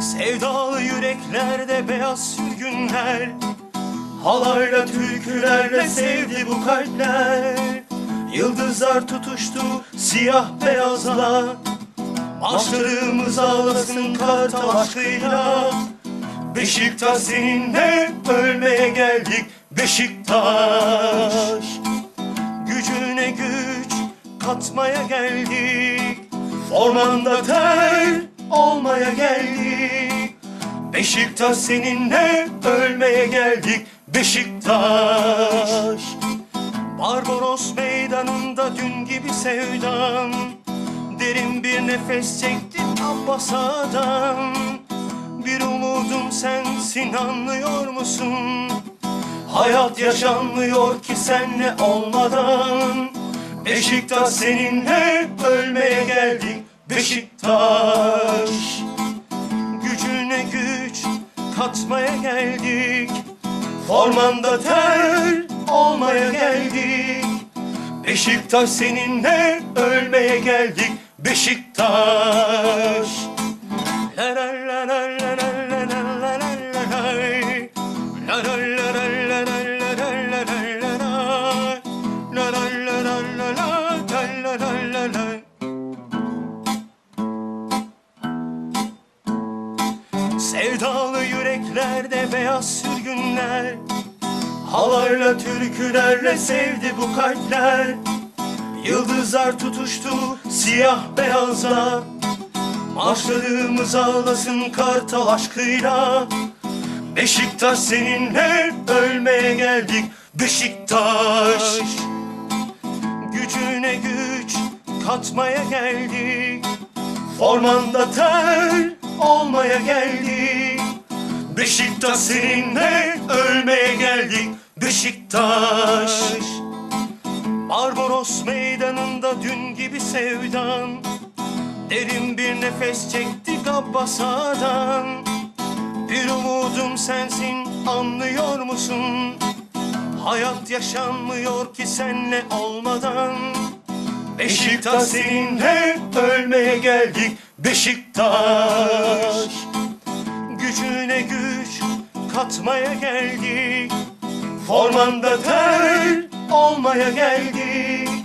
Sevdalı yüreklerde beyaz sürgünler Halayla türkülerle sevdi bu kalpler. Yıldızlar tutuştu siyah beyazla Başlarımız ağlasın kartal aşkıyla. Beşiktaş seninle ölmeye geldik Beşiktaş. Gücüne güç katmaya geldik. Ormanda ter olmaya geldik. Beşiktaş seninle ölmeye geldik Beşiktaş. Barbaros meydanında dün gibi sevdam bir nefes çektim Abbas adam Bir umudum sensin anlıyor musun? Hayat yaşanmıyor ki senle olmadan. Beşiktaş seninle ölmeye geldik. Beşiktaş Gücüne güç katmaya geldik. Formanda ter olmaya geldik. Beşiktaş seninle ölmeye geldik Beşiktaş. Sevdalı yüreklerde beyaz sürgünler Halarla türkülerle sevdi bu kalpler Yıldızlar tutuştu siyah beyaza. Marşlarımız ağlasın kartal aşkıyla. Beşiktaş seninle ölmeye geldik. Beşiktaş Gücüne güç katmaya geldik. Formanda ter olmaya geldik. Beşiktaş seninle ölmeye geldik. Beşiktaş Barbaros meydanında dün gibi sevdam Derin bir nefes çektik Abbas adam Bir umudum sensin anlıyor musun? Hayat yaşanmıyor ki senle olmadan. Beşiktaş seninle ölmeye geldik Beşiktaş. Gücüne güç katmaya geldik. Formanda ter olmaya geldik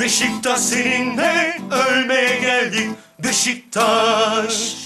Beşiktaş seninle ölmeye geldik. Beşiktaş